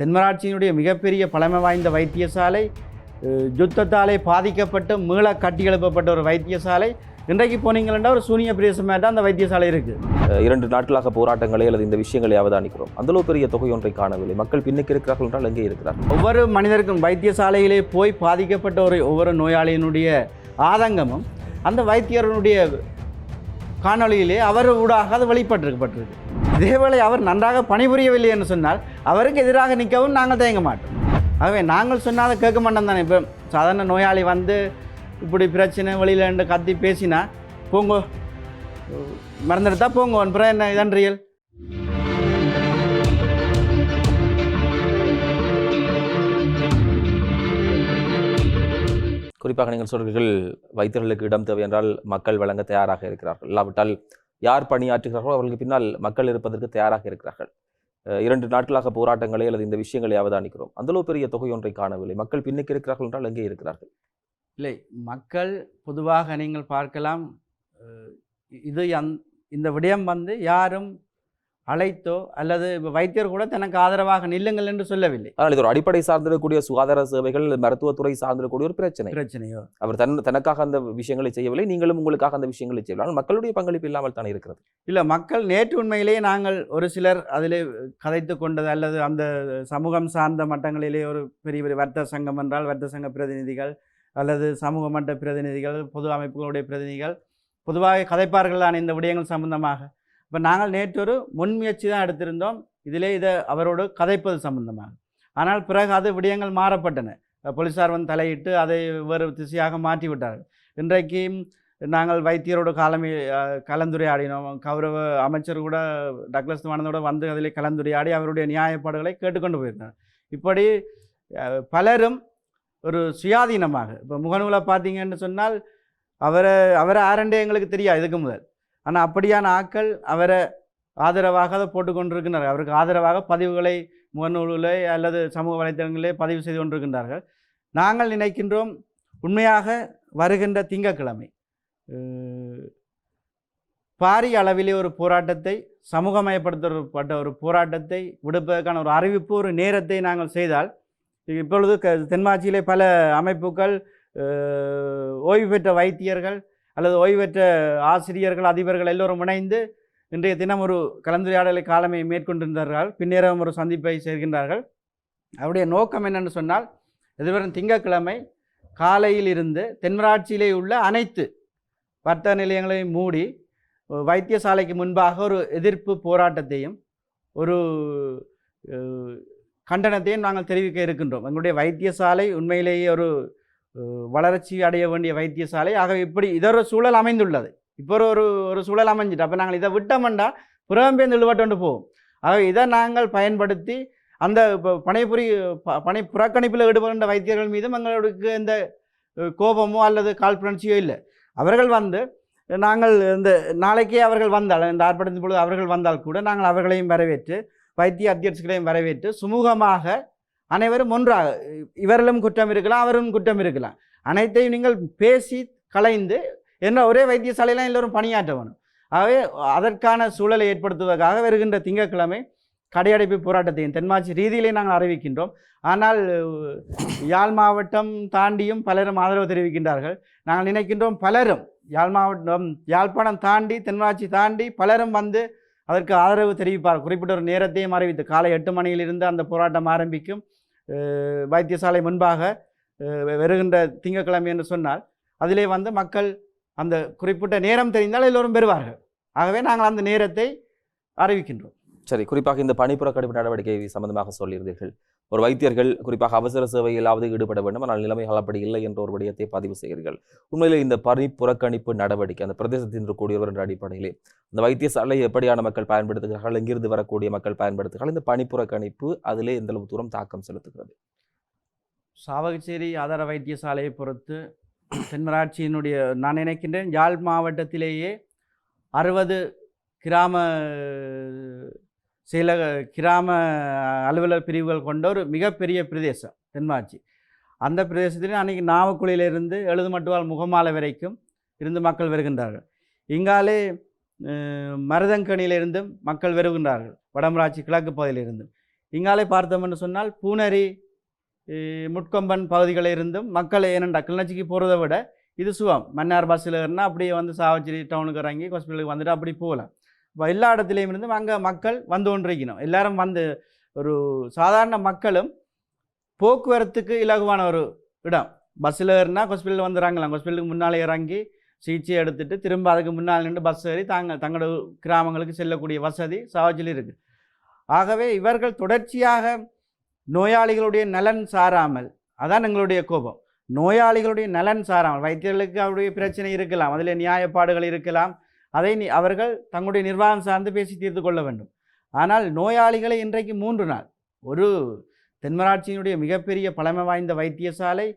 தென்மராட்சியினுடைய மிகப்பெரிய பழமை வாய்ந்த வைத்தியசாலை யுத்தத்தாலே பாதிக்கப்பட்டு மீள கட்டி எழுப்பப்பட்ட ஒரு வைத்தியசாலை. இன்றைக்கு போனீங்கன்னா ஒரு சூனிய பிரதேசமாக தான் அந்த வைத்தியசாலை இருக்குது இரண்டு நாட்களாக போராட்டங்களை அல்லது இந்த விஷயங்களை அவதானிக்கிறோம். அந்த அளவு பெரிய தொகை ஒன்றை காணவில்லை. மக்கள் பின்னுக்கு இருக்கிறார்கள் என்றால் எங்கே இருக்கிறார்கள்? ஒவ்வொரு மனிதருக்கும் வைத்தியசாலையிலே போய் பாதிக்கப்பட்ட ஒரு ஒவ்வொரு நோயாளியினுடைய ஆதங்கமும் அந்த வைத்தியருடைய காணொளியிலே அவர் ஊடாக அது வெளிப்பட்டிருக்கப்பட்டிருக்கு. அதேவேளை அவர் நன்றாக பணிபுரியவில்லை என்று சொன்னால் அவருக்கு எதிராக நிற்கவும் நாங்கள் தயங்க மாட்டோம். ஆகவே நாங்கள் சொன்னாலும் கேட்க மாட்டோம் தானே. இப்போ சாதாரண நோயாளி வந்து இப்படி பிரச்சனை என்று கத்தி பேசினா போங்கோ மறந்துடுத்தா போங்க அப்புறம் என்ன இதன்றியல் குறிப்பாக நீங்கள் சொல்கிறீர்கள் வைத்தியர்களுக்கு இடம் தேவை என்றால் மக்கள் வழங்க தயாராக இருக்கிறார்கள். இல்லாவிட்டால் யார் பணியாற்றுகிறார்களோ அவர்களுக்கு பின்னால் மக்கள் இருப்பதற்கு தயாராக இருக்கிறார்கள். இரண்டு நாட்களாக போராட்டங்களை அல்லது இந்த விஷயங்களை அவதானிக்கிறோம். அந்தளவு பெரிய தொகை ஒன்றை காணவில்லை. மக்கள் பின்னுக்கு இருக்கிறார்கள் என்றால் எங்கே இருக்கிறார்கள்? இல்லை மக்கள் பொதுவாக நீங்கள் பார்க்கலாம் இது அந் இந்த விடயம் வந்து யாரும் அழைத்தோ அல்லது வைத்தியர் கூட தனக்கு ஆதரவாக நில்லுங்கள் என்று சொல்லவில்லை. ஆனால் இது ஒரு அடிப்படை சார்ந்திருக்கக்கூடிய சுகாதார சேவைகள் மருத்துவத்துறை சார்ந்திருக்கக்கூடிய ஒரு பிரச்சனை. பிரச்சனையோ? அவர் தன் தனக்காக அந்த விஷயங்களை செய்யவில்லை நீங்களும் உங்களுக்காக அந்த விஷயங்களை செய்யலாம் ஆனால் மக்களுடைய பங்களிப்பு இல்லாமல் தானே இருக்கிறது? இல்லை மக்கள் நேற்று உண்மையிலேயே நாங்கள் ஒரு சிலர் அதிலே கதைத்து கொண்டது அல்லது அந்த சமூகம் சார்ந்த மட்டங்களிலே ஒரு பெரிய பெரிய வர்த்தக சங்கம் என்றால் வர்த்தக சங்க பிரதிநிதிகள் அல்லது சமூக மட்ட பிரதிநிதிகள் பொது அமைப்புகளுடைய பிரதிநிதிகள் பொதுவாக கதைப்பார்கள் தான் இந்த விடயங்கள் சம்பந்தமாக. இப்போ நாங்கள் நேற்று ஒரு முன்முயற்சி தான் எடுத்திருந்தோம். இதிலே இதை அவரோடு கதைப்பது சம்பந்தமாக. ஆனால் பிறகு அது விடயங்கள் மாறப்பட்டன. போலீஸார் வந்து தலையிட்டு அதை வேறு திசையாக மாற்றி விட்டார்கள் இன்றைக்கு நாங்கள் வைத்தியரோட காலமே கலந்துரையாடினோம். கௌரவ அமைச்சர் கூட டக்ளஸ் வானதோட வந்து அதிலே கலந்துரையாடி அவருடைய நியாயப்பாடுகளை கேட்டுக்கொண்டு போயிருந்தார். இப்படி பலரும் ஒரு சுயாதீனமாக இப்போ முகநூலை பார்த்தீங்கன்னு சொன்னால் அவரை அவரை ஆரண்டே எங்களுக்கு தெரியாது இதுக்கு முதல். ஆனால் அப்படியான ஆட்கள் அவரை ஆதரவாக அதை போட்டுக்கொண்டிருக்கின்றார்கள் அவருக்கு ஆதரவாக பதிவுகளை முகநூலிலே அல்லது சமூக வலைத்தளங்களிலே பதிவு செய்து கொண்டிருக்கின்றார்கள். நாங்கள் நினைக்கின்றோம் உண்மையாக வருகின்ற திங்கட்கிழமை பாரிய அளவிலே ஒரு போராட்டத்தை சமூகமயப்படுத்தப்பட்ட ஒரு போராட்டத்தை விடுப்பதற்கான ஒரு அறிவிப்பு ஒரு நேரத்தை நாங்கள் செய்தால் இப்பொழுது க தென்மாட்சியிலே பல அமைப்புகள் ஓய்வு பெற்ற வைத்தியர்கள் அல்லது ஓய்வற்ற ஆசிரியர்கள் அதிபர்கள் எல்லோரும் இணைந்து இன்றைய தினம் ஒரு கலந்துரையாடலை காலமை மேற்கொண்டிருந்தார்கள். பின்னேறம் ஒரு சந்திப்பை செய்கின்றார்கள் அவருடைய நோக்கம் என்னென்னு சொன்னால் எதிர்வரும் திங்கட்கிழமை காலையில் இருந்து தென்மராட்சியிலே உள்ள அனைத்து வர்த்தக நிலையங்களையும் மூடி வைத்தியசாலைக்கு முன்பாக ஒரு எதிர்ப்பு போராட்டத்தையும் ஒரு கண்டனத்தையும் நாங்கள் தெரிவிக்க இருக்கின்றோம். எங்களுடைய வைத்தியசாலை உண்மையிலேயே ஒரு வளர்ச்சி அடைய வேண்டிய வைத்தியசாலை. ஆக இப்படி இதொரு சூழல் அமைந்துள்ளது. இப்போ ஒரு ஒரு ஒரு சூழல் அமைஞ்சிட்டு அப்போ நாங்கள் இதை விட்டோம்டா புறம்பே இழுவட்டு போவோம். ஆக இதை நாங்கள் பயன்படுத்தி அந்த இப்போ பணிபுரி ப- பணி புறக்கணிப்பில் ஈடுபடுகின்ற வைத்தியர்கள் மீதும் எங்களுக்கு எந்த கோபமோ அல்லது காழ்ப்புணர்ச்சியோ இல்லை. அவர்கள் வந்து நாங்கள் இந்த நாளைக்கே அவர்கள் வந்தால் இந்த ஆர்ப்பாட்டத்தின் பொழுது அவர்கள் வந்தால் கூட நாங்கள் அவர்களையும் வரவேற்று வைத்திய அத்தியட்சிகளையும் வரவேற்று சுமூகமாக அனைவரும் ஒன்றாக. இவரிலும் குற்றம் இருக்கலாம் அவரும் குற்றம் இருக்கலாம். அனைத்தையும் நீங்கள் பேசி கலைந்து என்ற ஒரே வைத்தியசாலையெல்லாம் எல்லோரும் பணியாற்ற வேணும் ஆகவே அதற்கான சூழலை ஏற்படுத்துவதற்காக வருகின்ற திங்கட்கிழமை கடையடைப்பு போராட்டத்தையும் தென்மாட்சி ரீதியிலே நாங்கள் அறிவிக்கின்றோம். ஆனால் யாழ் மாவட்டம் தாண்டியும் பலரும் ஆதரவு தெரிவிக்கின்றார்கள். நாங்கள் நினைக்கின்றோம் பலரும் யாழ் மாவட்டம் யாழ்ப்பாணம் தாண்டி தென்மராட்சி தாண்டி பலரும் வந்து அதற்கு ஆதரவு தெரிவிப்பார் குறிப்பிட்ட ஒரு நேரத்தையும் அறிவித்து காலை எட்டு மணியிலிருந்து அந்த போராட்டம் ஆரம்பிக்கும். வைத்தியசாலை முன்பாக வருகின்ற திங்கட்கிழமை என்று சொன்னால் அதிலே வந்து மக்கள் அந்த குறிப்பிட்ட நேரம் தெரிந்தால் எல்லோரும் பெறுவார்கள் ஆகவே நாங்கள் அந்த நேரத்தை அறிவிக்கின்றோம். சரி குறிப்பாக இந்த பணிப்புறக்கணிப்பு நடவடிக்கை சம்பந்தமாக சொல்லியிருந்தீர்கள். ஒரு வைத்தியர்கள் குறிப்பாக அவசர சேவையிலாவது ஈடுபட வேண்டும். ஆனால் நிலைமைகள் அப்படி இல்லை என்ற ஒரு விடயத்தை பதிவு செய்கிறீர்கள். உண்மையிலே இந்த பணி புறக்கணிப்பு நடவடிக்கை அந்த பிரதேசத்தின் இருக்கக்கூடியவர் என்ற அடிப்படையிலே இந்த வைத்தியசாலை எப்படியான மக்கள் பயன்படுத்துகிறார்கள் எங்கிருந்து வரக்கூடிய மக்கள் பயன்படுத்துகிறார்கள் இந்த பணி புறக்கணிப்பு அதிலே எந்தளவு தூரம் தாக்கம் செலுத்துகிறது? சாவகச்சேரி ஆதார வைத்தியசாலையை பொறுத்து தென்மராட்சியினுடைய நான் நினைக்கின்றேன் யாழ் மாவட்டத்திலேயே அறுபது கிராம சில கிராம அலுவலர் பிரிவுகள் கொண்ட ஒரு மிகப்பெரிய பிரதேசம் தென்மாச்சி அந்த பிரதேசத்தில் அன்றைக்கி நாவக்குழியிலிருந்து எழுதுமட்டுவால் முகமாலை வரைக்கும் இருந்து மக்கள் வருகின்றார்கள். இங்காலே மருதங்கனியிலிருந்தும் மக்கள் வருகின்றார்கள். வடமராட்சி கிழக்கு பகுதியிலிருந்தும் இங்காலே பார்த்தோம்னு சொன்னால் பூனரி முட்கொம்பன் பகுதிகளில் இருந்தும் மக்கள் ஏனண்டா கிளிநொச்சிக்கு போகிறத விட இது சுகம். மன்னார் பஸ்ஸில் இருந்தால் அப்படியே வந்து சாவச்சேரி டவுனுக்கு இறங்கி ஹாஸ்பிட்டலுக்கு வந்துட்டு அப்படி போகலாம். எல்லா இடத்துலையும் இருந்தும் அங்கே மக்கள் வந்து கொண்டிருக்கணும். எல்லாரும் வந்து ஒரு சாதாரண மக்களும் போக்குவரத்துக்கு இலகுவான ஒரு இடம். பஸ்ஸில் ஏறினா ஹாஸ்பிட்டலில் வந்துடுறாங்களாம். ஹாஸ்பிட்டலுக்கு முன்னாலே இறங்கி சிகிச்சை எடுத்துட்டு திரும்ப அதுக்கு முன்னால் நின்று பஸ் ஏறி தாங்க தங்களோட கிராமங்களுக்கு செல்லக்கூடிய வசதி சாவச்சில் இருக்குது ஆகவே இவர்கள் தொடர்ச்சியாக நோயாளிகளுடைய நலன் சாராமல் அதான் எங்களுடைய கோபம். நோயாளிகளுடைய நலன் சாராமல் வைத்தியர்களுக்கு அவருடைய பிரச்சனை இருக்கலாம் அதில் நியாயப்பாடுகள் இருக்கலாம் அதை நீ அவர்கள் தங்களுடைய நிர்வாகம் சார்ந்து பேசி தீர்த்து கொள்ள வேண்டும். ஆனால் நோயாளிகளை இன்றைக்கு மூன்று நாள். ஒரு தென்மராட்சியினுடைய மிகப்பெரிய பழமை வாய்ந்த வைத்தியசாலை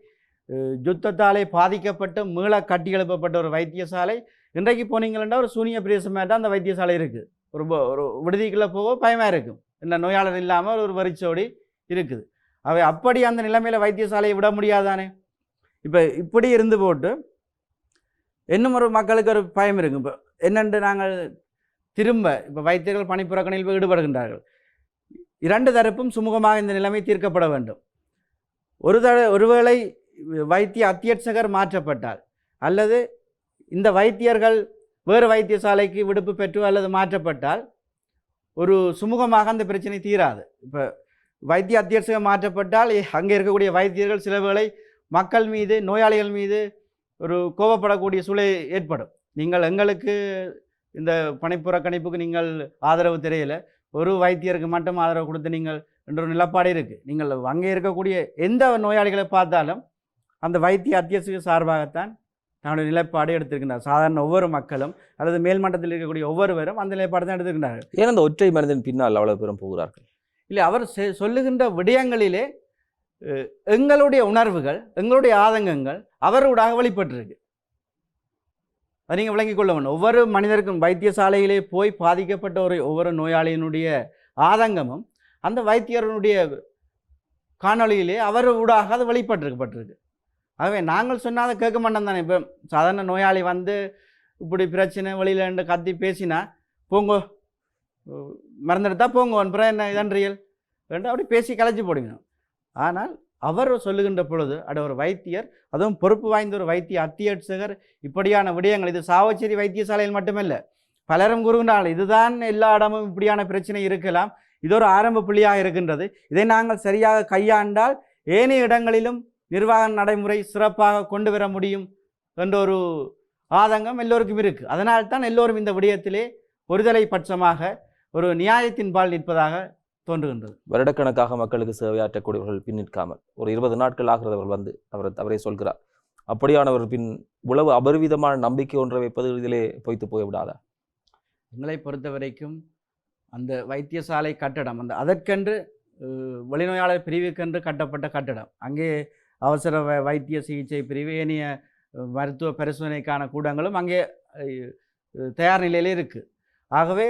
யுத்தத்தாலே பாதிக்கப்பட்டு மீள கட்டி எழுப்பப்பட்ட ஒரு வைத்தியசாலை. இன்றைக்கு போனீங்கன்னா ஒரு சூனிய பிரதேசமாக தான் அந்த வைத்தியசாலை இருக்குது ஒரு ஒரு விடுதிக்குள்ளே போக பயமாக இருக்கும். இந்த நோயாளர் இல்லாமல் ஒரு வரிச்சோடி இருக்குது. அவை அப்படி அந்த நிலைமையில் வைத்தியசாலையை விட முடியாதானே? இப்போ இப்படி இருந்து போட்டு இன்னும் ஒரு மக்களுக்கு ஒரு பயம் இருக்கும். இப்போ என்னென்று நாங்கள் திரும்ப இப்போ வைத்தியர்கள் பணிப்புறக்கணில் ஈடுபடுகின்றார்கள். இரண்டு தரப்பும் சுமூகமாக இந்த நிலைமை தீர்க்கப்பட வேண்டும். ஒரு தட ஒருவேளை வைத்திய அத்தியட்சகர் மாற்றப்பட்டால் அல்லது இந்த வைத்தியர்கள் வேறு வைத்தியசாலைக்கு விடுப்பு பெற்று அல்லது மாற்றப்பட்டால் ஒரு சுமூகமாக அந்த பிரச்சனை தீராது. இப்போ வைத்திய அத்தியட்சகர் மாற்றப்பட்டால் அங்கே இருக்கக்கூடிய வைத்தியர்கள் சில வேளை மக்கள் மீது நோயாளிகள் மீது ஒரு கோபப்படக்கூடிய சூழல் ஏற்படும். நீங்கள் எங்களுக்கு இந்த பணிப்புறக்கணிப்புக்கு நீங்கள் ஆதரவு தெரியல. ஒரு வைத்தியருக்கு மட்டும் ஆதரவு கொடுத்து நீங்கள் என்ற ஒரு நிலப்பாடு இருக்குது நீங்கள் அங்கே இருக்கக்கூடிய எந்த நோயாளிகளை பார்த்தாலும் அந்த வைத்திய அத்தியட்சக சார்பாகத்தான் தன்னுடைய நிலைப்பாடு எடுத்திருக்கின்றார். சாதாரண ஒவ்வொரு மக்களும் அல்லது மேல்மட்டத்தில் இருக்கக்கூடிய ஒவ்வொருவரும் அந்த நிலைப்பாடு தான் எடுத்திருக்கின்றார்கள். ஏன் அந்த ஒற்றை மனிதன் பின்னால் அவ்வளவு பேரும் போகிறார்கள்? இல்லை அவர் செ- சொல்லுகின்ற விடயங்களிலே எங்களுடைய உணர்வுகள் எங்களுடைய ஆதங்கங்கள் அவரோடாக வெளிப்பட்டிருக்கு. அதை நீங்கள் விளங்கிக் கொள்ள வேண்டும். ஒவ்வொரு மனிதருக்கும் வைத்தியசாலையிலே போய் பாதிக்கப்பட்ட ஒரு ஒவ்வொரு நோயாளியினுடைய ஆதங்கமும் அந்த வைத்தியருடைய காணொலியிலே அவர் ஊடாக அது வெளிப்பட்டிருக்கப்பட்டிருக்கு. ஆகவே நாங்கள் சொன்னால் அதை கேட்க மாட்டோம் தானே. இப்போ சாதாரண நோயாளி வந்து இப்படி பிரச்சனை வெளியில் கத்தி பேசினா போங்கோ அஹ் மறந்துடுத்தா போங்க அப்புறம் என்ன இதன்றியல் ரெண்டு அப்படி பேசி கலைச்சி போடுங்க ஆனால் அவர் சொல்லுகின்ற பொழுது அட ஒரு வைத்தியர் அதுவும் பொறுப்பு வாய்ந்த ஒரு வைத்திய அத்தியட்சகர் இப்படியான விடயங்கள் இது சாவச்சேரி வைத்தியசாலையில் மட்டுமல்ல பலரும் கூறுகின்றால் இதுதான் எல்லா இடமும் இப்படியான பிரச்சனை இருக்கலாம் இது ஒரு ஆரம்ப புள்ளியாக இருக்கின்றது இதை நாங்கள் சரியாக கையாண்டால் ஏனைய இடங்களிலும் நிர்வாக நடைமுறை சிறப்பாக கொண்டு வர முடியும் என்ற ஒரு ஆதங்கம் எல்லோருக்கும் இருக்குது அதனால் தான் எல்லோரும் இந்த விடயத்திலே ஒருதலை பட்சமாக ஒரு நியாயத்தின் பால் நிற்பதாக தோன்றுகின்றது. வருடக்கணக்காக மக்களுக்கு சேவையாற்றக்கூடியவர்கள் பின் நிற்காமல் ஒரு இருபது நாட்கள் ஆகிறது அவர் வந்து அவர் அவரே சொல்கிறார். அப்படியானவர் பின் இவ்வளவு அபரிவிதமான நம்பிக்கை ஒன்றை வைப்பது இதிலே பொய்த்து போய்விடாதா? எங்களை பொறுத்த வரைக்கும் அந்த வைத்தியசாலை கட்டடம் அந்த அதற்கென்று வெளிநோயாளர் பிரிவுக்கென்று கட்டப்பட்ட கட்டடம். அங்கே அவசர வ- வைத்திய சிகிச்சை பிரிவு ஏனைய மருத்துவ பரிசோதனைக்கான கூடங்களும் அங்கே தயார் நிலையிலே இருக்குது ஆகவே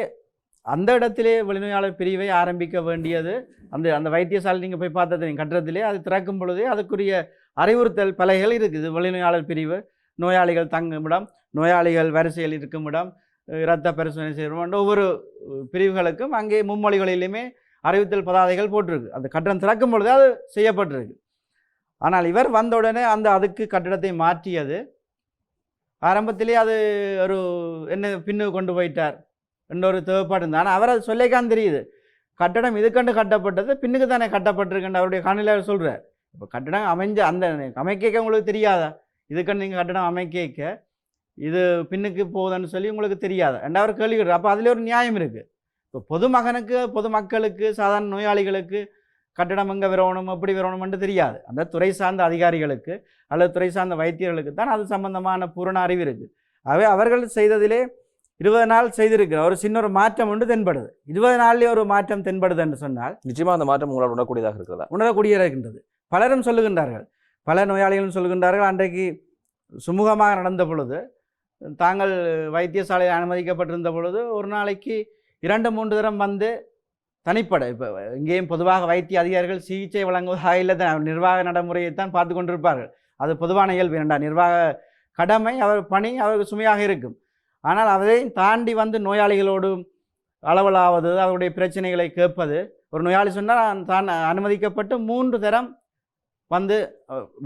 அந்த இடத்திலே வெளிநோயாளர் பிரிவை ஆரம்பிக்க வேண்டியது. அந்த அந்த வைத்தியசாலை நீங்கள் போய் பார்த்தது நீங்கள் கட்டடத்திலே அது திறக்கும் பொழுதே அதுக்குரிய அறிவுறுத்தல் பலகைகள் இருக்குது. வெளிநோயாளர் பிரிவு. நோயாளிகள் தங்கும் இடம் நோயாளிகள் வரிசையில் இருக்கும் இடம் இரத்த பரிசோதனை செய்யணும் ஒவ்வொரு பிரிவுகளுக்கும் அங்கே மும்மொழிகளிலுமே அறிவித்தல் பதாதைகள் போட்டிருக்கு. அந்த கட்டடம் திறக்கும் பொழுது அது செய்யப்பட்டிருக்கு. ஆனால் இவர் வந்த உடனே அந்த அதுக்கு கட்டிடத்தை மாற்றியது. ஆரம்பத்திலே அது ஒரு என்ன பின்னு கொண்டு போயிட்டார். இன்னொரு தேவைப்பாடு இருந்தது ஆனால் அவர் அது சொல்லிக்கான் தெரியுது. கட்டடம் இதுக்கண்டு கட்டப்பட்டது பின்னுக்கு தானே கட்டப்பட்டிருக்குன்னு அவருடைய காணொலியில் சொல்கிறார் இப்போ கட்டடம் அமைஞ்ச அந்த அமைக்க உங்களுக்கு தெரியாதா? இதுக்கண்டு நீங்கள் கட்டடம் அமைக்க இது பின்னுக்கு போகுதுன்னு சொல்லி உங்களுக்கு தெரியாது? ரெண்டாவது கேள்வி அப்போ அதில் ஒரு நியாயம் இருக்குது இப்போ பொதுமகனுக்கு பொதுமக்களுக்கு சாதாரண நோயாளிகளுக்கு கட்டடம் எங்கே விரவணும் எப்படி வரணும்னு தெரியாது. அந்த துறை சார்ந்த அதிகாரிகளுக்கு அல்லது துறை சார்ந்த வைத்தியர்களுக்கு தான் அது சம்பந்தமான பூரண அறிவு இருக்குது ஆகவே அவர்கள் செய்ததிலே இருபது நாள் செய்திருக்கிறார். ஒரு சின்ன ஒரு மாற்றம் ஒன்று தென்படுது. இருபது நாள்லேயே ஒரு மாற்றம் தென்படுது என்று சொன்னால் நிச்சயமா அந்த மாற்றம் உங்களால் உணரக்கூடியதாக இருக்கிறதா? உணரக்கூடிய இருக்கின்றது பலரும் சொல்லுகின்றார்கள். பல நோயாளிகளும் சொல்லுகின்றார்கள். அன்றைக்கு சுமூகமாக நடந்த பொழுது தாங்கள் வைத்தியசாலையில் அனுமதிக்கப்பட்டிருந்த பொழுது ஒரு நாளைக்கு இரண்டு மூன்று தரம் வந்து தனிப்பட இப்போ இங்கேயும் பொதுவாக வைத்திய அதிகாரிகள் சிகிச்சை வழங்குவதாக இல்லை தான் நிர்வாக நடைமுறையை தான் பார்த்து கொண்டிருப்பார்கள். அது பொதுவான இயல்பு. இரண்டா நிர்வாக கடமை அவர் பணி அவருக்கு சுமையாக இருக்கும். ஆனால் அதையும் தாண்டி வந்து நோயாளிகளோடு அளவலாவது அவருடைய பிரச்சனைகளை கேட்பது. ஒரு நோயாளி சொன்னால் தான் அனுமதிக்கப்பட்டு மூன்று தரம் வந்து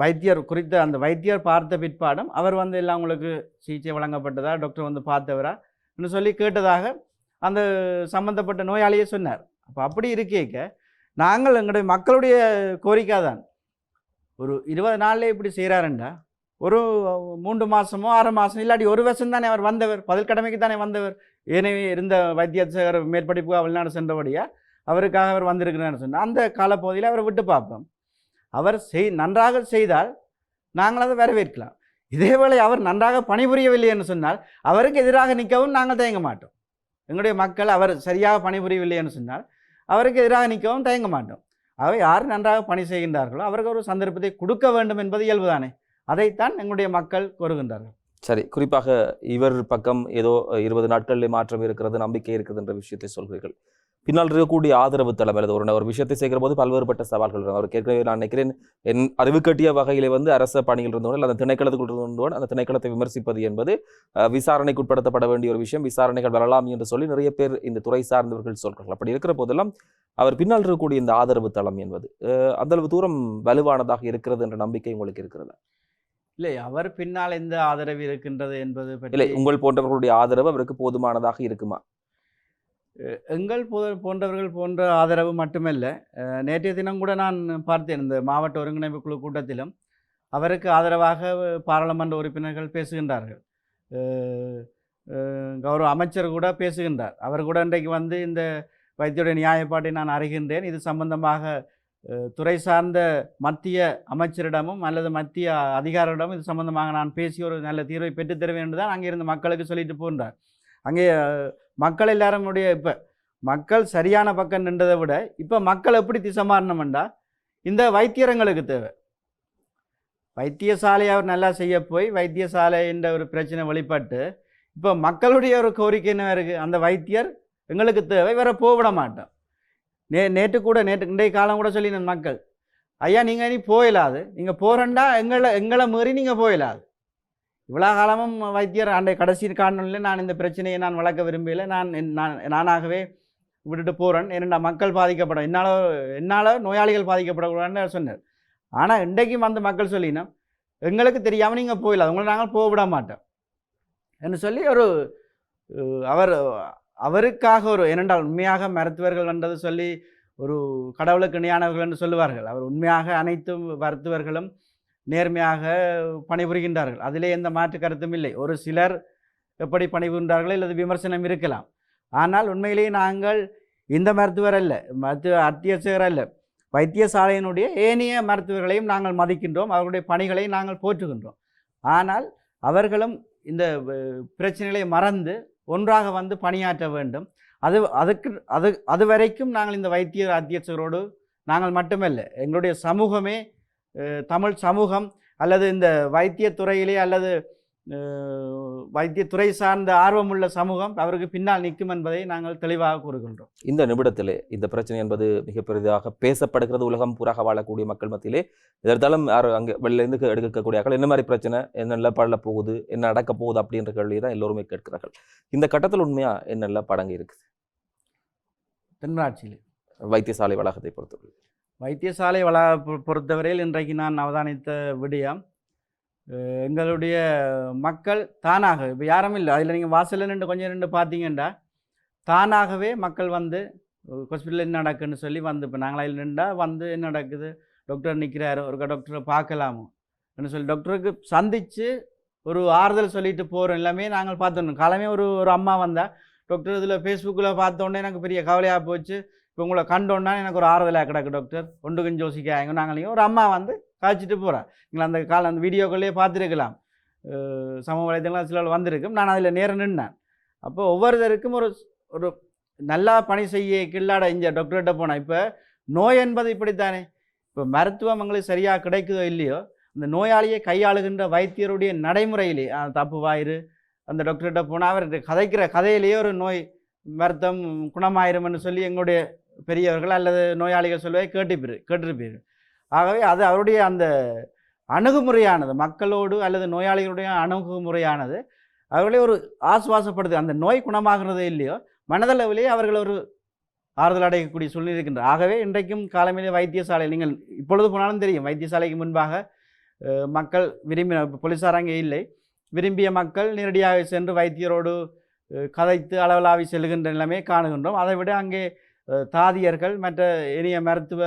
வைத்தியர் குறித்த அந்த வைத்தியர் பார்த்த பிற்பாடும் அவர் வந்து எல்லாம் உங்களுக்கு சிகிச்சை வழங்கப்பட்டதா டாக்டர் வந்து பார்த்தவரா என்று சொல்லி கேட்டதாக அந்த சம்பந்தப்பட்ட நோயாளியே சொன்னார். அப்போ அப்படி இருக்கேக்க நாங்கள் எங்களுடைய மக்களுடைய கோரிக்கை தான் ஒரு இருபது நாள்ல இப்படி செய்கிறாருண்டா ஒரு மூன்று மாதமோ ஆறு மாதம் இல்லாட்டி ஒரு வருஷம் தானே அவர் வந்தவர் பதில் கடமைக்கு தானே வந்தவர். ஏற்கனவே இருந்த வைத்தியர் மேற்படிப்பு வெளிநாடு சென்றபடியா அவருக்காக அவர் வந்திருக்கிறார்னு சொன்னால் அந்த காலப்பகுதியில் அவரை விட்டு பார்ப்போம். அவர் செய் நன்றாக செய்தால் நாங்கள் அதை வரவேற்கலாம். இதேவேளை அவர் நன்றாக பணிபுரியவில்லை என்று சொன்னால் அவருக்கு எதிராக நிற்கவும் நாங்கள் தயங்க மாட்டோம். எங்களுடைய மக்கள் அவர் சரியாக பணிபுரியவில்லை என்று சொன்னால் அவருக்கு எதிராக நிற்கவும் தயங்க மாட்டோம். அவை யார் நன்றாக பணி செய்கின்றார்களோ அவருக்கு ஒரு சந்தர்ப்பத்தை கொடுக்க வேண்டும் என்பது இயல்புதானே. அதைத்தான் எங்களுடைய மக்கள் கோருகின்றார்கள் சரி குறிப்பாக இவர் பக்கம் ஏதோ இருபது நாட்களில் மாற்றம் இருக்கிறது நம்பிக்கை இருக்குது என்ற விஷயத்தை சொல்கிறீர்கள். பின்னால் இருக்கக்கூடிய ஆதரவு தளம் அல்லது ஒரு ஒரு விஷயத்தை செய்கிற போது பல்வேறுபட்ட சவால்கள் அவர் கேட்கவே நான் நினைக்கிறேன் என் அறிவு கட்டிய வகையிலே வந்து அரச பணியில் இருந்தவர்கள் அந்த திணைக்களத்துக்குள் இருந்தவன் அந்த திணைக்களத்தை விமர்சிப்பது என்பது விசாரணைக்கு உட்படுத்தப்பட வேண்டிய ஒரு விஷயம். விசாரணைகள் வரலாம் என்று சொல்லி நிறைய பேர் இந்த துறை சார்ந்தவர்கள் சொல்கிறார்கள். அப்படி இருக்கிற போதெல்லாம் அவர் பின்னால் இருக்கக்கூடிய இந்த ஆதரவு தளம் என்பது அந்தளவு அளவு தூரம் வலுவானதாக இருக்கிறது என்ற நம்பிக்கை உங்களுக்கு இருக்கிறது? இல்லை அவர் பின்னால் எந்த ஆதரவு இருக்கின்றது என்பது இல்லை உங்கள் போன்றவர்களுடைய ஆதரவு அவருக்கு போதுமானதாக இருக்குமா? எங்கள் போ- போன்றவர்கள் போன்ற ஆதரவு மட்டுமல்ல. நேற்றைய தினம் கூட நான் பார்த்தேன் இந்த மாவட்ட ஒருங்கிணைப்பு குழு கூட்டத்திலும் அவருக்கு ஆதரவாக பாராளுமன்ற உறுப்பினர்கள் பேசுகின்றார்கள். கௌரவ அமைச்சர் கூட பேசுகின்றார். அவர் கூட இன்றைக்கு வந்து இந்த வைத்தியுடைய நியாயப்பாட்டை நான் அறிகின்றேன். இது சம்பந்தமாக துறை சார்ந்த மத்திய அமைச்சரிடமும் அல்லது மத்திய அதிகாரிடமும் இது சம்பந்தமாக நான் பேசி ஒரு நல்ல தீர்வை பெற்று தருவேன் என்று தான் அங்கே இருந்த மக்களுக்கு சொல்லிட்டு போன்றார். அங்கே மக்கள் எல்லாருடைய இப்போ மக்கள் சரியான பக்கம் நின்றதை விட இப்போ மக்கள் எப்படி திசை மாறணும்டா இந்த வைத்தியரங்களுக்கு தேவை. வைத்தியசாலையை அவர் நல்லா செய்ய போய் வைத்தியசாலை என்ற ஒரு பிரச்சனை வெளிப்பட்டு இப்போ மக்களுடைய ஒரு கோரிக்கை என்ன இருக்குது அந்த வைத்தியர் எங்களுக்கு தேவை வேற போவிட மாட்டோம். நே நேற்று கூட நேற்று இன்றைய காலம் கூட சொல்லினேன் மக்கள். ஐயா நீங்கள் இனி போயிடாது நீங்கள் போகிறண்டா எங்களை எங்களை மீறி நீங்கள் போயிடாது இவ்வளோ காலமும் வைத்தியர் அன்றைய கடைசி காணொலியில் நான் இந்த பிரச்சனையை நான் வளர்க்க விரும்பல நான் நான் நானாகவே விட்டுட்டு போகிறேன் ஏன்னா மக்கள் பாதிக்கப்படும் என்னால் என்னால் நோயாளிகள் பாதிக்கப்படக்கூடாதுன்னு சொன்னார். ஆனால் இன்றைக்கும் வந்து மக்கள் சொல்லினோம் எங்களுக்கு தெரியாமல் நீங்கள் போயிடலாம் உங்களை நாங்கள் போக விட மாட்டோம். என்று சொல்லி ஒரு அவர் அவருக்காக ஒரு ஏனென்றால் உண்மையாக மருத்துவர்கள் வந்தது சொல்லி ஒரு கடவுளுக்கு இணையானவர்கள் என்று சொல்லுவார்கள். அவர் உண்மையாக அனைத்து மருத்துவர்களும் நேர்மையாக பணிபுரிகின்றார்கள். அதிலே எந்த மாற்று கருத்தும் இல்லை. ஒரு சிலர் எப்படி பணிபுரிகின்றார்களோ அல்லது விமர்சனம் இருக்கலாம். ஆனால் உண்மையிலேயே நாங்கள் இந்த மருத்துவர் அல்ல மருத்துவ அத்தியட்சகர் அல்ல. வைத்தியசாலையினுடைய ஏனைய மருத்துவர்களையும் நாங்கள் மதிக்கின்றோம். அவர்களுடைய பணிகளை நாங்கள் போற்றுகின்றோம். ஆனால் அவர்களும் இந்த பிரச்சனைகளை மறந்து ஒன்றாக வந்து பணியாற்ற வேண்டும். அது அதுக்கு அது அது வரைக்கும் நாங்கள் இந்த வைத்திய அத்தியட்சரோடு நாங்கள் மட்டுமல்ல எங்களுடைய சமூகமே தமிழ் சமூகம் அல்லது இந்த வைத்தியத்துறையிலே அல்லது வைத்தியத்துறை சார்ந்த ஆர்வமுள்ள சமூகம் அவருக்கு பின்னால் நிற்கும் என்பதை நாங்கள் தெளிவாக கூறுகின்றோம். இந்த நிமிடத்திலே இந்த பிரச்சனை என்பது மிக பெரிதாக பேசப்படுகிறது. உலகம் பூராக வாழக்கூடிய மக்கள் மத்தியிலே இதற்காலம் யார் அங்கே வெளிலேருந்து எடுக்கக்கூடிய ஆட்கள் என்ன மாதிரி பிரச்சனை என்ன நிலப்பாடல போகுது என்ன நடக்க போகுது அப்படின்ற கேள்வியை தான் எல்லோருமே கேட்கிறார்கள். இந்த கட்டத்தில் உண்மையா என்ன நிலப்பாடங்க இருக்குது? தென்மராட்சியில். வைத்தியசாலை வளாகத்தை பொறுத்தவரை. வைத்தியசாலை வள பொ- பொறுத்தவரையில் இன்றைக்கு நான் அவதானித்த விடயம் எங்களுடைய மக்கள் தானாக இப்போ யாரும் இல்லை. அதில் நீங்கள் வாசலில் நின்று கொஞ்சம் நின்று பார்த்தீங்கன்னா தானாகவே மக்கள் வந்து ஹாஸ்பிட்டலில் என்ன நடக்குன்னு சொல்லி வந்து இப்போ நாங்கள் அதில் நின்றா வந்து என்ன நடக்குது? டாக்டர் நிற்கிறாரு ஒரு டாக்டரை பார்க்கலாமோ? அப்படின்னு சொல்லி டாக்டருக்கு சந்தித்து ஒரு ஆறுதல் சொல்லிட்டு போகிறோம் எல்லாமே நாங்கள் பார்த்தோம். காலமே ஒரு ஒரு அம்மா வந்தால் டாக்டர் இதில் ஃபேஸ்புக்கில் பார்த்தோன்னே எனக்கு பெரிய கவலையாக போச்சு. இப்போ உங்களை கண்டோன்னா எனக்கு ஒரு ஆறுதலாக கிடக்கு டாக்டர் ஒன்று கொஞ்சம் யோசிக்காங்க நாங்கள் ஒரு அம்மா வந்து காய்ச்சிட்டு போகிறேன் நீங்கள் அந்த கால அந்த வீடியோக்கள்லேயே பார்த்துருக்கலாம். சமூக வலைதளங்கள் சில வந்திருக்கும். நான் அதில் நேரம் நின்னேன். அப்போ ஒவ்வொருத்தருக்கும் ஒரு ஒரு நல்லா பணி செய்ய கில்லாட இங்கே டாக்டர்கிட்ட போனேன். இப்போ நோய் என்பது இப்படித்தானே? இப்போ மருத்துவம் எங்களுக்கு சரியாக கிடைக்குதோ இல்லையோ அந்த நோயாளியை கையாளுகின்ற வைத்தியருடைய நடைமுறையிலே தப்பு வாயிறு அந்த டாக்டர்கிட்ட போனால் அவர் கதைக்கிற கதையிலேயே ஒரு நோய் மருத்துவம் குணமாயிரும்னு சொல்லி எங்களுடைய பெரியவர்கள் அல்லது நோயாளிகள் சொல்லுவதை கேட்டுப்பீர் கேட்டிருப்பீர்கள். ஆகவே அது அவருடைய அந்த அணுகுமுறையானது மக்களோடு அல்லது நோயாளிகளுடைய அணுகுமுறையானது அவர்களே ஒரு ஆசுவாசப்படுது. அந்த நோய் குணமாகிறது இல்லையோ மனதளவிலே அவர்கள் ஒரு ஆறுதல் அடையக்கூடிய சூழ்நிலை ஆகவே இன்றைக்கும் காலமையிலே வைத்தியசாலை நீங்கள் இப்பொழுது போனாலும் தெரியும் வைத்தியசாலைக்கு முன்பாக மக்கள் விரும்பின போலீஸார் அங்கே இல்லை. விரும்பிய மக்கள் நேரடியாக சென்று வைத்தியரோடு கதைத்து அளவலாவி செல்கின்ற நிலைமையை காணுகின்றோம். அதை விட அங்கே தாதியர்கள் மற்ற இனிய மருத்துவ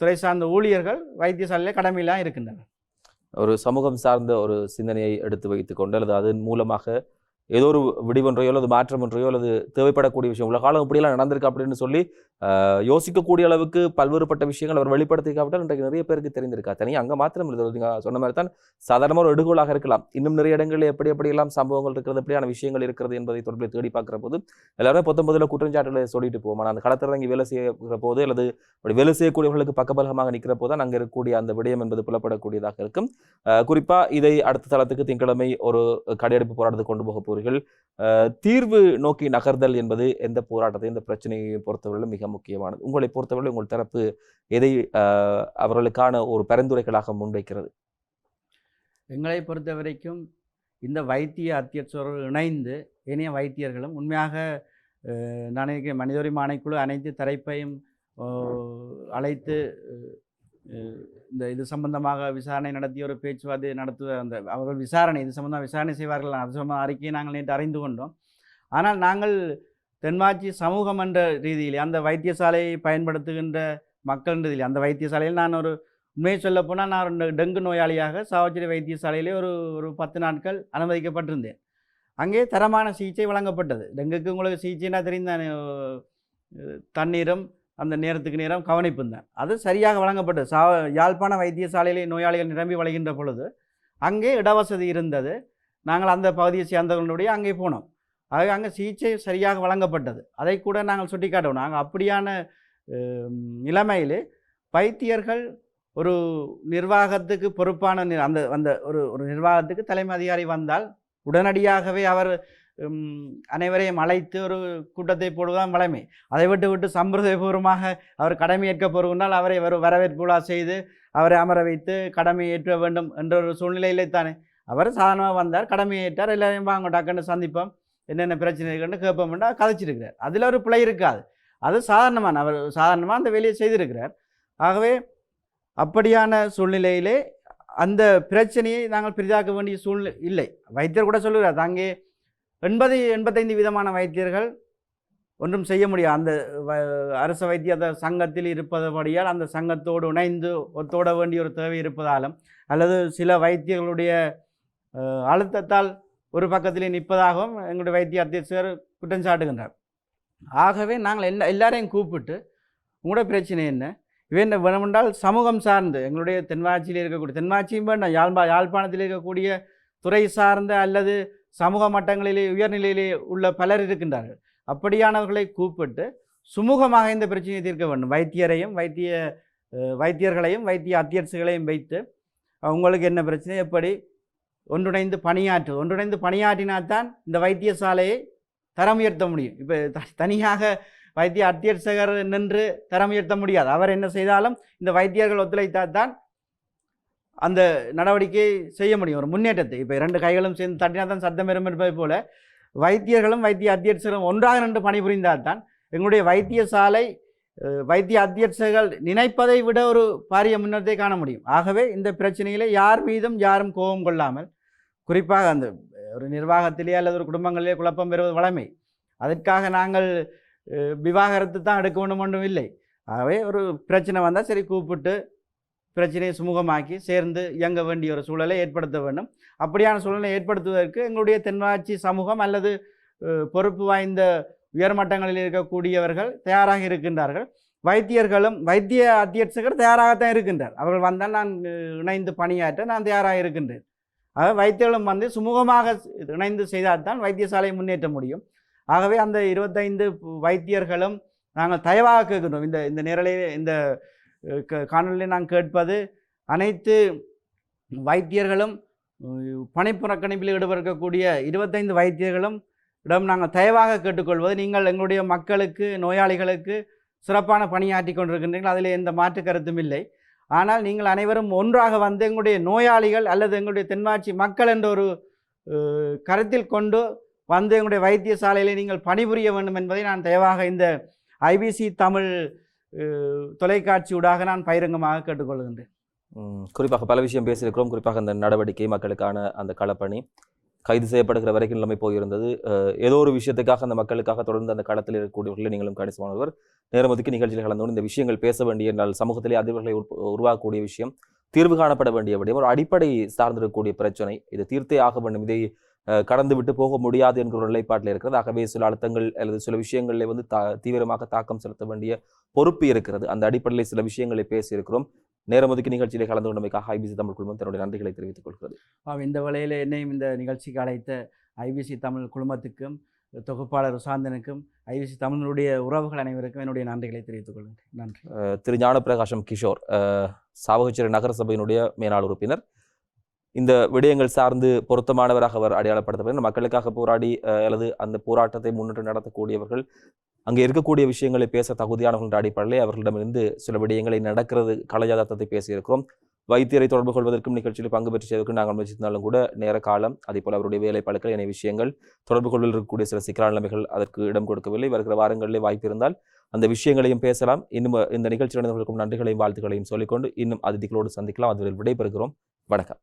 துறை சார்ந்த ஊழியர்கள் வைத்தியசாலையில் கடமையெல்லாம் இருக்கின்றனர். ஒரு சமூகம் சார்ந்த ஒரு சிந்தனையை எடுத்து வைத்துக்கொண்டு அல்லது அதன் மூலமாக ஏதோ ஒரு விடிவொன்றையோ அல்லது மாற்றம் ஒன்றையோ அல்லது தேவைப்படக்கூடிய விஷயம் உள்ள காலம் இப்படியெல்லாம் நடந்திருக்கு அப்படின்னு சொல்லி யோசிக்கக்கூடிய அளவுக்கு பல்வேறுபட்ட விஷயங்கள் அவர் வெளிப்படுத்திக்காவிட்டால் இன்றைக்கு நிறைய பேருக்கு தெரிந்திருக்கா? தனியாக அங்கே மாத்திரம் இல்லை. நீங்க சொன்ன மாதிரி தான் சாதாரணமாக ஒரு எடுகோலாக இருக்கலாம். இன்னும் நிறைய இடங்களில் எப்படி எப்படியெல்லாம் சம்பவங்கள் இருக்கிறது எப்படியான விஷயங்கள் இருக்கிறது என்பதை தொடர்பில் தேடி பார்க்குற போது எல்லாரும் பத்தொன்பதில் குற்றஞ்சாட்டுகளை சொல்லிட்டு போவோம். ஆனால் அந்த களத்தில் இங்கே வேலை செய்கிற போது அல்லது அப்படி வேலை செய்யக்கூடியவர்களுக்கு பக்கபலமாக நிற்கிற போது தான் அங்கே இருக்கக்கூடிய அந்த விடயம் என்பது புலப்படக்கூடியதாக இருக்கும். குறிப்பாக குறிப்பா இதை அடுத்த தளத்துக்கு திங்களமை ஒரு கடையெடுப்பு போராட்டத்தை கொண்டு போக போறீர்கள் கூறுகள் தீர்வு நோக்கி நகர்தல் என்பது எந்த போராட்டத்தை இந்த பிரச்சனையை பொறுத்தவரையிலும் மிக முக்கியமானது. உங்களை பொறுத்தவரையில் உங்கள் தரப்பு எதை அவர்களுக்கான ஒரு பரிந்துரைகளாக முன்வைக்கிறது? எங்களை பொறுத்த வரைக்கும் இந்த வைத்திய அத்தியட்சரோடு இணைந்து இணைய வைத்தியர்களும் உண்மையாக நான் நினைக்கிறேன் மனித அனைத்து தரப்பையும் அழைத்து இந்த இது சம்பந்தமாக விசாரணை நடத்தி ஒரு பேச்சுவார்த்தை நடத்துவ அந்த அவர்கள் விசாரணை இது சம்பந்தமாக விசாரணை செய்வார்கள் அது சம்பந்த அறிக்கையை நாங்கள் நேற்று அறிந்து கொண்டோம். ஆனால் நாங்கள் தென்மாச்சி சமூகம் என்ற ரீதியில் அந்த வைத்தியசாலையை பயன்படுத்துகின்ற மக்கள் ரீதியில் அந்த வைத்தியசாலையில் நான் ஒரு உண்மையை சொல்ல போனால் நான் டெங்கு நோயாளியாக சாவச்சேரி வைத்தியசாலையிலே ஒரு ஒரு பத்து நாட்கள் அனுமதிக்கப்பட்டிருந்தேன். அங்கே தரமான சிகிச்சை வழங்கப்பட்டது. டெங்குக்கு உங்களுக்கு சிகிச்சைனா தெரிந்த தண்ணீரும் அந்த நேரத்துக்கு நேரம் கவனிப்பு தான். அது சரியாக வழங்கப்பட்டது. சா யாழ்ப்பாண வைத்தியசாலையிலே நோயாளிகள் நிரம்பி வழிகின்ற பொழுது அங்கே இடவசதி இருந்தது. நாங்கள் அந்த பகுதியை சேர்ந்தவர்களுடைய அங்கே போனோம். ஆகவே அங்கே சிகிச்சை சரியாக வழங்கப்பட்டது. அதை கூட நாங்கள் சுட்டிக்காட்டுவோம். நாங்கள் அப்படியான நிலைமையில் வைத்தியர்கள் ஒரு நிர்வாகத்துக்கு பொறுப்பான நி- அந்த அந்த ஒரு ஒரு நிர்வாகத்துக்கு தலைமை அதிகாரி வந்தால் உடனடியாகவே அவர் அனைவரையும் அழைத்து ஒரு கூட்டத்தை போடுவதுதான் வளமை. அதை விட்டு விட்டு சம்பிரதாயபூர்வமாக அவர் கடமையேற்க போருந்தால் அவரை ஒரு வரவேற்பு விழா செய்து அவரை அமர வைத்து கடமை ஏற்ற வேண்டும் என்ற ஒரு சூழ்நிலையிலே தானே. அவர் சாதாரணமாக வந்தார் கடமையை ஏற்றார் எல்லாரையும் வாங்க டக்குன்னு சந்திப்போம். என்னென்ன பிரச்சனை இருக்குன்னு கேட்போம்னா கதைச்சிருக்கிறார். அதில் ஒரு பிழை இருக்காது. அது சாதாரணமான அவர் சாதாரணமாக அந்த வேலையை செய்திருக்கிறார். ஆகவே அப்படியான சூழ்நிலையிலே அந்த பிரச்சனையை நாங்கள் பெரிதாக்க வேண்டிய சூழ்நிலை இல்லை. வைத்தியர் கூட சொல்லுகிறார் அங்கே எண்பது எண்பத்தைந்து விதமான வைத்தியர்கள் ஒன்றும் செய்ய முடியாது. அந்த வ- அரசு வைத்திய சங்கத்தில் இருப்பதுபடியால் அந்த சங்கத்தோடு இணைந்து ஒத்தோட வேண்டிய ஒரு தேவை இருப்பதாலும் அல்லது சில வைத்தியர்களுடைய அழுத்தத்தால் ஒரு பக்கத்திலே நிற்பதாகவும் எங்களுடைய வைத்திய அத்தியட்சர் குற்றம் சாட்டுகின்றார். ஆகவே நாங்கள் எல்லா எல்லாரையும் கூப்பிட்டு உங்களோட பிரச்சனை என்ன? இவன் வேணுமென்றால் சமூகம் சார்ந்து எங்களுடைய தென்மாட்சியில் இருக்கக்கூடிய தென்மாட்சியும் வேண்டாம் யாழ்பா யாழ்ப்பாணத்தில் இருக்கக்கூடிய துறை சார்ந்த அல்லது சமூக மட்டங்களிலே உயர்நிலையிலே உள்ள பலர் இருக்கின்றார்கள். அப்படியானவர்களை கூப்பிட்டு சுமூகமாக இந்த பிரச்சனையை தீர்க்க வேண்டும். வைத்தியரையும் வைத்திய வைத்தியர்களையும் வைத்திய அத்தியர்ஸுகளையும் வைத்து அவங்களுக்கு உங்களுக்கு என்ன பிரச்சனை எப்படி ஒன்றிணைந்து பணியாற்று ஒன்றிணைந்து பணியாற்றினால்தான் இந்த வைத்தியசாலையை தரம் உயர்த்த முடியும். இப்போ த- தனியாக வைத்திய அத்தியட்சகர் நின்று தரம் உயர்த்த முடியாது. அவர் என்ன செய்தாலும் இந்த வைத்தியர்கள் ஒத்துழைத்தால் தான் அந்த நடவடிக்கை செய்ய முடியும். ஒரு முன்னேற்றத்தை. இப்போ இரண்டு கைகளும் சேர்ந்து தட்டினா தான் சத்தம் பெறும் என்பதை போல வைத்தியர்களும் வைத்திய அத்தியட்சரும் ஒன்றாக நின்று பணிபுரிந்தால் தான் எங்களுடைய வைத்தியசாலை வைத்திய அத்தியட்சர்கள் நினைப்பதை விட ஒரு பாரிய முன்னேற்றத்தை காண முடியும். ஆகவே இந்த பிரச்சனையில் யார் மீதும் யாரும் கோபம் கொள்ளாமல் குறிப்பாக அந்த ஒரு நிர்வாகத்திலே அல்லது ஒரு குடும்பங்களிலே குழப்பம் பெறுவது வழமை. அதற்காக நாங்கள் விவாகரத்து தான் எடுக்க வேண்டும் ஒன்றும் இல்லை. ஆகவே ஒரு பிரச்சனை வந்தால் சரி கூப்பிட்டு பிரச்சனையை சுமூகமாக்கி சேர்ந்து இயங்க வேண்டிய ஒரு சூழலை ஏற்படுத்த வேண்டும். அப்படியான சூழலை ஏற்படுத்துவதற்கு எங்களுடைய தென்மாட்சி சமூகம் அல்லது பொறுப்பு வாய்ந்த உயர்மட்டங்களில் இருக்கக்கூடியவர்கள் தயாராக இருக்கின்றார்கள். வைத்தியர்களும் வைத்திய அத்தியட்சகர் தயாராகத்தான் இருக்கின்றார். அவர்கள் வந்தால் நான் இணைந்து பணியாற்ற நான் தயாராக இருக்கின்றேன். ஆக வைத்தியர்களும் வந்து சுமூகமாக இணைந்து செய்தால்தான் வைத்தியசாலையை முன்னேற்ற முடியும். ஆகவே அந்த இருபத்தைந்து வைத்தியர்களும் நாங்கள் தயவாக கேட்கின்றோம். இந்த இந்த நேரலையில் இந்த காணொலியில் க- நான் கேட்பது அனைத்து வைத்தியர்களும் பணிப்புறக்கணிப்பில் ஈடுபடக்கூடிய இருபத்தைந்து வைத்தியர்களும் இடம் நாங்கள் தயவாக கேட்டுக்கொள்வது. நீங்கள் எங்களுடைய மக்களுக்கு நோயாளிகளுக்கு சிறப்பான பணியாற்றி கொண்டிருக்கின்றீர்கள். அதில் எந்த மாற்று கருத்தும் இல்லை. ஆனால் நீங்கள் அனைவரும் ஒன்றாக வந்து எங்களுடைய நோயாளிகள் அல்லது எங்களுடைய தென்மாட்சி மக்கள் என்ற ஒரு கருத்தில் கொண்டு வந்து எங்களுடைய வைத்தியசாலையிலே நீங்கள் பணிபுரிய வேண்டும் என்பதை நான் தயவாக இந்த ஐபிசி தமிழ் தொலைக்காட்சி ஊடாக நான் பகிரங்கமாக கேட்டுக்கொள்கின்றேன். குறிப்பாக பல விஷயம் பேசியிருக்கிறோம். குறிப்பாக அந்த நடவடிக்கை மக்களுக்கான அந்த களப்பணி கைது செய்யப்படுகிற வரைக்கும் நிலைமை போயிருந்தது. ஏதோ ஒரு விஷயத்துக்காக அந்த மக்களுக்காக தொடர்ந்து அந்த களத்தில் இருக்கக்கூடியவர்களை நீங்களும் கணிசமானவர். நேரம் ஒதுக்கி நிகழ்ச்சியில் கலந்து இந்த விஷயங்கள் பேச வேண்டிய நாள் சமூகத்திலே அதிர்வுகளை உருவாக்கக்கூடிய விஷயம் தீர்வு காணப்பட வேண்டிய விடயம் ஒரு அடிப்படை சார்ந்திருக்கக்கூடிய பிரச்சனை இது தீர்த்தே ஆக வேண்டும். இதை கடந்து விட்டு போக முடியாது என்கிற ஒரு நிலைப்பாட்டில் இருக்கிறது. ஆகவே சில அழுத்தங்கள் அல்லது சில விஷயங்களில் வந்து தா தீவிரமாக தாக்கம் செலுத்த வேண்டிய பொறுப்பு இருக்கிறது. அந்த அடிப்படையில் சில விஷயங்களை பேசியிருக்கிறோம். நேரம் ஒதுக்கி நிகழ்ச்சியிலே கலந்து கொண்டமைக்காக ஐபிசி தமிழ் குழுமம் தன்னுடைய நன்றிகளை தெரிவித்துக் கொள்கிறது. ஆம், இந்த வேளையில் என்னையும் இந்த நிகழ்ச்சிக்கு அழைத்த ஐபிசி தமிழ் குழுமத்துக்கும் தொகுப்பாளர் சுசாந்தனுக்கும் ஐபிசி தமிழுடைய உறவுகள் அனைவருக்கும் என்னுடைய நன்றிகளை தெரிவித்துக் கொள்கிறேன். நன்றி. திரு ஞானப்பிரகாசம் கிஷோர் சாவகச்சேரி நகரசபையினுடைய மேலாள் உறுப்பினர் இந்த விடயங்கள் சார்ந்து பொருத்தமானவராக அவர் அடையாளப்படுத்தப்பட்ட மக்களுக்காக போராடி அல்லது அந்த போராட்டத்தை முன்னிட்டு நடத்தக்கூடியவர்கள் அங்கே இருக்கக்கூடிய விஷயங்களை பேச தகுதியானவர்கள் என்ற அடிப்படையில் அவர்களிடமிருந்து சில விடயங்களை நடக்கிறது கலையாதாரத்தை பேசியிருக்கிறோம். வைத்தியரை தொடர்பு கொள்வதற்கும் நிகழ்ச்சியில் பங்கு பெற்று நாங்கள் முயற்சித்தாலும் கூட நேர காலம் அதே போல் அவருடைய வேலை பழுக்கள் என விஷயங்கள் தொடர்பு கொள்வதில் இருக்கக்கூடிய சில சிக்கலான நிலைமைகள் அதற்கு இடம் கொடுக்கவில்லை. வருகிற வாரங்களிலே வாய்ப்பு இருந்தால் அந்த விஷயங்களையும் பேசலாம். இன்னும் இந்த நிகழ்ச்சி நடந்தவர்களுக்கும் நன்றிகளையும் வாழ்த்துக்களையும் சொல்லிக்கொண்டு இன்னும் அதிதிகளோடு சந்திக்கலாம். அதுவரை விடைபெறுகிறோம். வணக்கம்.